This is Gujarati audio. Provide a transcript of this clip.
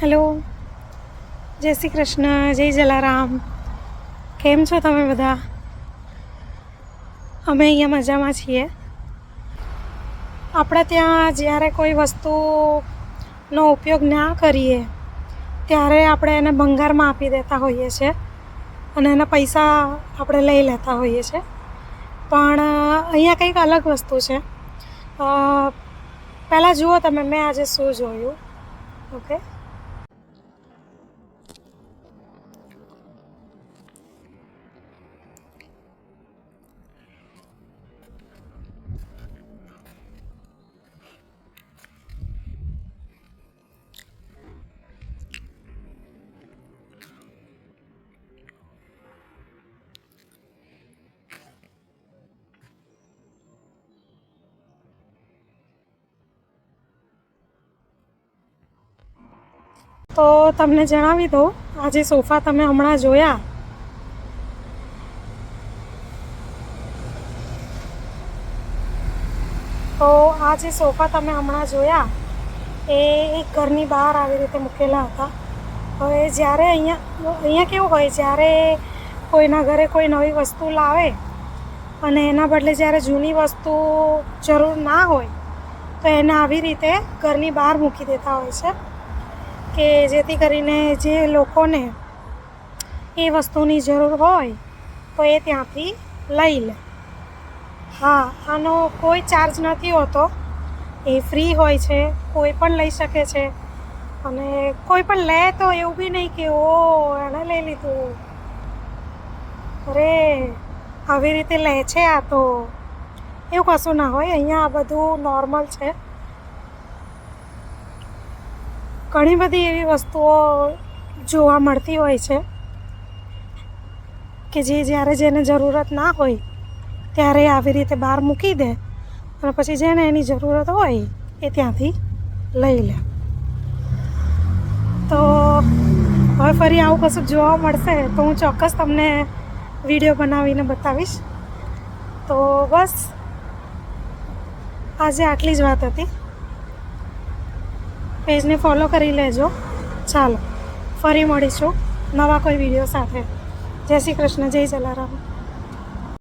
હેલો. જય શ્રી કૃષ્ણ, જય જલારામ. કેમ છો તમે બધા? અમે અહીંયા મજામાં છીએ. આપણે ત્યાં જ્યારે કોઈ વસ્તુનો ઉપયોગ ના કરીએ, ત્યારે આપણે એને ભંગારમાં આપી દેતા હોઈએ છીએ અને એના પૈસા આપણે લઈ લેતા હોઈએ છીએ. પણ, અહીંયા કંઈક અલગ વસ્તુ છે. પહેલાં જુઓ તમે, મેં આજે શું જોયું? ઓકે. તો તમને જણાવી દઉં આ જે સોફા તમે હમણાં જોયા? તો આ જે સોફા તમે હમણાં જોયા, એ એક ઘરની બહાર આવી રીતે મૂકેલા હતા. હવે જ્યારે અહીંયા અહીંયા કેવું હોય, જ્યારે કોઈના ઘરે કોઈ નવી વસ્તુ લાવે અને એના બદલે જ્યારે જૂની વસ્તુ જરૂર ના હોય, તો એને આવી રીતે ઘરની બહાર મૂકી દેતા હોય છે. કે જેથી કરીને જે લોકોને એ વસ્તુની જરૂર હોય, તો એ ત્યાંથી લઈ લે. હા, આનો કોઈ ચાર્જ નથી હોતો. એ ફ્રી હોય છે, કોઈ પણ લઈ શકે છે. અને કોઈ પણ લે તો એવું બી નહીં કે, ઓ, એણે લઈ લીધું. અરે, આવી રીતે લે છે આ તો. એવું કશું ના હોય, અહીંયા આ બધું નોર્મલ છે. ઘણી બધી એવી વસ્તુઓ જોવા મળતી હોય છે કે જે જ્યારે જેને જરૂરત ના હોય ત્યારે આવી રીતે બહાર મૂકી દે અને પછી જેને એની જરૂરત હોય એ ત્યાંથી લઈ લે. તો હવે ફરી આવું કશું જોવા મળશે તો હું ચોક્કસ તમને વીડિયો બનાવીને બતાવીશ. તો બસ, આજે આટલી જ વાત હતી. પેજને ફોલો કરી લેજો. ચાલો, ફરી મળીશું નવા કોઈ વીડિયો સાથે. જય શ્રી કૃષ્ણ, જય જલારામ.